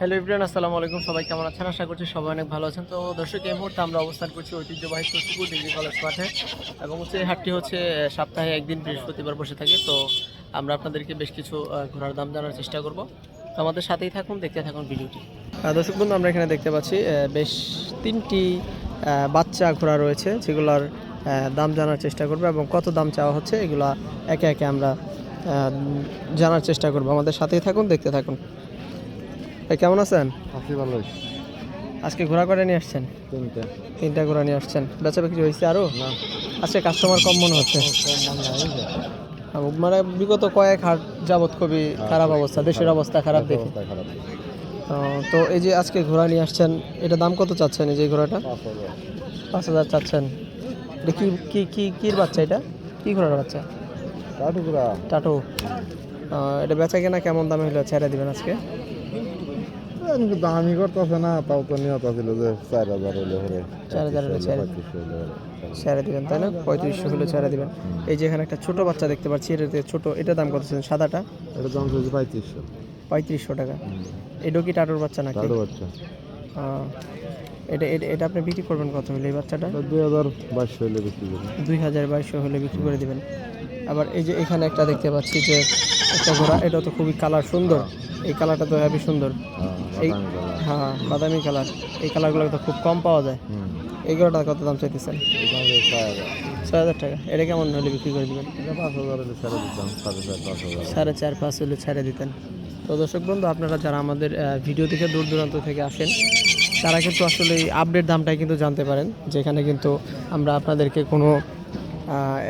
Hello Ibran আসসালামু আলাইকুম। সবাই কেমন আছেন? আশা করছি সবাই অনেক ভালো আছেন। তো দর্শক, এই মুহূর্তে আমরা অবস্থান করছি ঐতিহ্যবাহী সত্যপুর ডিগ্রি কলেজ মাঠে এবং হচ্ছে হাটটি হচ্ছে সপ্তাহে একদিন বৃহস্পতিবার বসে থাকে। তো আমরা আপনাদেরকে বেশ কিছু ঘোড়ার দাম জানার চেষ্টা করব। তো আমাদের সাথেই থাকুন, দেখতে থাকুন ভিডিওটি। দর্শক বন্ধু, আমরা এখানে দেখতে পাচ্ছি বেশ তিনটি বাচ্চা ঘোড়া রয়েছে, যেগুলোর দাম জানার চেষ্টা করব এবং কত দাম চাওয়া হচ্ছে, এগুলা একে একে আমরা জানার চেষ্টা করব। আমাদের সাথেই থাকুন, দেখতে থাকুন। ভাই কেমন আছেন? আছি ভালো আজকে ঘোরা করে নিয়ে আসছেন? তিনটে। তিনটা ঘোরা নিয়ে আসছেন। বেচা বিক্রি হয়েছে আরও না। আজকে কাস্টমার কম মনে হচ্ছে। মানে বিগত কয়েক হাট যাবত খুবই খারাপ অবস্থা দেশের অবস্থা খারাপ দেখে। তো এই যে আজকে ঘোড়া নিয়ে আসছেন এটা দাম কত চাচ্ছেন এই যে ঘোড়াটা? পাঁচ হাজার। চাচ্ছেন। এটা কি কি কি কির বাচ্চা এটা? কি ঘোড়ার বাচ্চা? টাটু টাটো। এটা বেচা কেনা কেমন দামে হলে ছেড়ে দিবেন আজকে? দামি করতেছে না তাও তো নিয়ত ছিল যে চার হাজার হলে হলে চার হাজার হলে ছেড়ে দিবেন না? পঁয়ত্রিশশো হলে ছেড়ে দিবেন। এই যে এখানে একটা ছোট বাচ্চা দেখতে পাচ্ছি এটাতে ছোট এটা দাম কত ছিল? সাদাটা? এটা দাম চলছে পঁয়ত্রিশশো। পঁয়ত্রিশশো টাকা। এটাও কি টাটোর বাচ্চা নাকি? কাঠু বাচ্চা। এটা এটা- এটা আপনি বিক্রি করবেন কত হলে এই বাচ্চাটা? এটা দুই হাজার বাইশশো হলে বিক্রি করি দুই হাজার বাইশশো হলে বিক্রি করে দিবেন। আবার এই যে এখানে একটা দেখতে পাচ্ছি যে একটা ঘোড়া এটা তো খুবই কালার সুন্দর। এই কালারটা তো হেবি সুন্দর। এই বাদামি কালার। হ্যাঁ বাদামি কালার এই কালারগুলো তো খুব কম পাওয়া যায়। এই কত দাম চাইতেছেন? ছয় হাজার। টাকা। এটা কেমন হলে বিক্রি করে দিবেন? পাঁচ হাজার হলে ছেড়ে দিতাম সাড়ে চার পাঁচ হাজার। সাড়ে চার পাঁচ হলে ছেড়ে দিতেন। তো দর্শক বন্ধু আপনারা যারা আমাদের ভিডিও থেকে দূর দূরান্ত থেকে আসেন তারা কিন্তু আসলে এই আপডেট দামটাই কিন্তু জানতে পারেন যেখানে কিন্তু আমরা আপনাদেরকে কোনো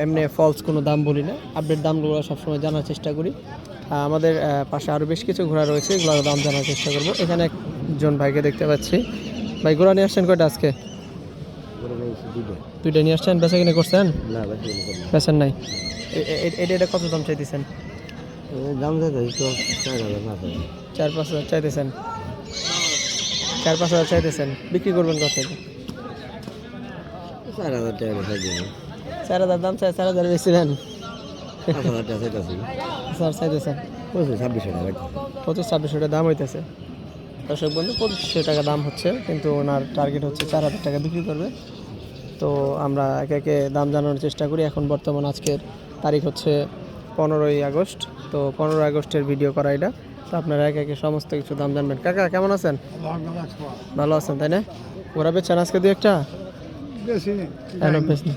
এমনি ফলস কোনো দাম বলি না। আপডেট দামগুলো সবসময় জানার চেষ্টা করি। আমাদের পাশে আরও বেশ কিছু ঘোড়া রয়েছে এগুলোর দাম জানার চেষ্টা করব। এখানে একজন ভাইকে দেখতে পাচ্ছি। ভাই ঘোড়া নিয়ে আসছেন কয়টা আজকে? দুইটা নিয়ে আসছেন? বেচা কিনে করছেন? না বেশি হলে বেচেন নাই। এটা এটা কত দাম চাইতেছেন? দাম চার পাঁচ হাজার। চার পাঁচ হাজার চাইতেছেন। চার পাঁচ হাজার চাইতেছেন। বিক্রি করবেন কত? চার হাজার টাকা চার হাজার দাম চাই চার হাজার বেশি দেন। চাইতেছি স্যার চাইতেছেন পঁচিশ ছাব্বিশশো টাকা পঁচিশ ছাব্বিশশো টাকা দাম হইতেছে। দর্শক বন্ধু পঁচিশশো টাকা দাম হচ্ছে কিন্তু ওনার টার্গেট হচ্ছে চার হাজার টাকা বিক্রি করবে। তো আমরা একে একে দাম জানানোর চেষ্টা করি। এখন বর্তমান আজকের তারিখ হচ্ছে পনেরোই আগস্ট। তো পনেরোই আগস্টের ভিডিও করা এটা। তো আপনারা একে একে সমস্ত কিছু দাম জানবেন। কাকা কেমন আছেন? ভালো আছেন তাই না? ওরা বেচছেন আজকে দু একটা? বেচনি।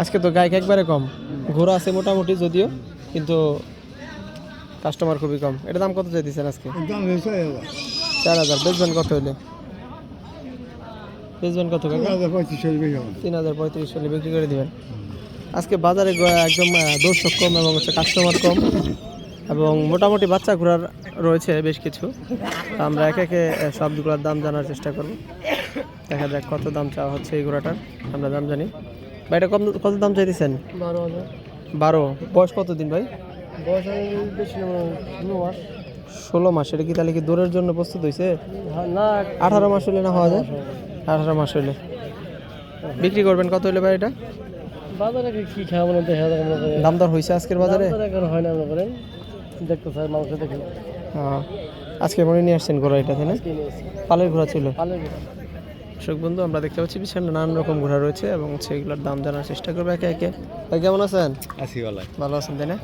আজকে তো গায়ক একবারে কম। ঘোরা আছে মোটামুটি যদিও কিন্তু কাস্টমার খুবই কম। এটা দাম কত চাইতেছেন আজকে? চার হাজার। বেচবেন কত হইলে? বেচবেন কত তিন হাজার পঁয়ত্রিশ হলে বিক্রি করে দিবেন। আজকে বাজারে একদম দর্শক কম এবং হচ্ছে কাস্টমার কম। এবং মোটামুটি বাচ্চা ঘোড়ার রয়েছে বেশ কিছু। আমরা একে একে সবগুলোর দাম জানার চেষ্টা করব। দেখা যাক কত দাম চাওয়া হচ্ছে এই ঘোড়াটার। আমরা দাম জানি। ভাই এটা কত কত দাম চাইতেছেন? বারো হাজার। বারো। বয়স কত দিন ভাই? বয়স বেশি মাস। ষোলো মাস এটা কি তাহলে কি দৌড়ের জন্য প্রস্তুত হয়েছে হ্যাঁ, না আঠারো মাস হলে না হওয়া যায়? আঠারো মাস হলে বিক্রি করবেন কত হলে ভাই এটা? বাজারে কি খাওয়া মনে দেখা যায় দাম দর হয়েছে আজকের বাজারে? হয় না মনে করেন দেখতে স্যার মানুষ দেখেন হ্যাঁ। আজকে মনে নিয়ে আসছেন ঘোড়া এটা তাই না? পালের ঘোড়া ছিল। ভালো দর্শক বন্ধু আমরা দেখতে পাচ্ছি পিছনে নানান রকম ঘোড়া রয়েছে এবং সেগুলোর দাম জানার চেষ্টা করব একে একে। ভাই কেমন আছেন? আশি বেলায় ভালো আছেন তাই না?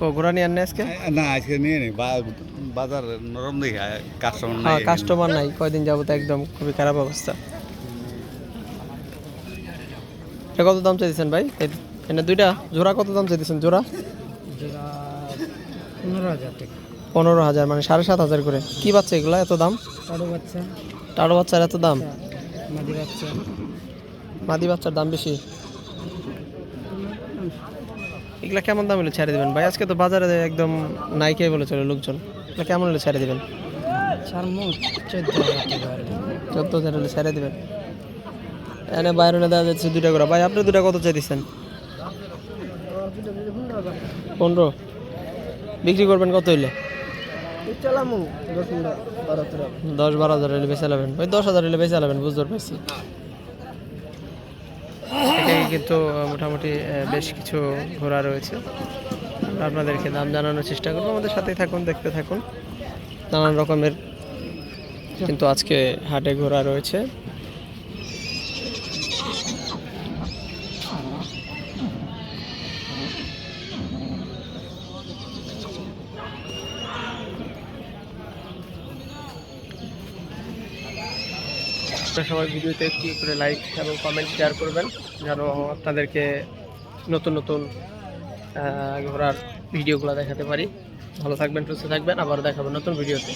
ও ঘোড়া নিয়ে আনলে আজকে? না আজকে নিয়ে নি বাজার নরম দেখি কাস্টমার হ্যাঁ কাস্টমার নাই কয়দিন যাবত একদম খুবই খারাপ অবস্থা। এটা কত দাম চাইছেন ভাই? এ- এটা দুইটা? জোড়া কত দাম চাইতেছেন? জোড়া? পনেরো হাজার টাকা। পনেরো হাজার মানে সাড়ে সাত হাজার করে। কি বাচ্চা এগুলো? এত দাম? কারও বাচ্চা। টাড়ো বাচ্চার এত দাম? মাদি বাচ্চা মাদি বাচ্চার দাম বেশি? এগুলা কেমন দাম হলে ছেড়ে দেবেন? ভাই আজকে তো বাজারে একদম নাইকে বলে চলে লোকজন। এগুলা কেমন হলে ছেড়ে দেবেন? চোদ্দ হাজার হলে ছেড়ে দেবেন। এনে বাইরে দেওয়া যাচ্ছে দুইটা করে। ভাই আপনি দুটা কত চাইতেছেন? পনেরো। বিক্রি করবেন কত হইলে? দশ বারো হাজার হলে বেঁচে লাবেন ওই দশ হাজার হলে বেঁচে লাবেন বুঝতে পারছি। এখানে কিন্তু মোটামুটি বেশ কিছু ঘোরা রয়েছে। আমরা আপনাদেরকে দাম জানানোর চেষ্টা করব। আমাদের সাথেই থাকুন দেখতে থাকুন। নানান রকমের কিন্তু আজকে হাটে ঘোরা রয়েছে। আপনারা সবাই ভিডিওতে একটি করে লাইক এবং কমেন্ট শেয়ার করবেন, যেন আপনাদেরকে নতুন নতুন ঘোরার ভিডিওগুলো দেখাতে পারি। ভালো থাকবেন, সুস্থ থাকবেন আবার দেখাবো নতুন ভিডিওতে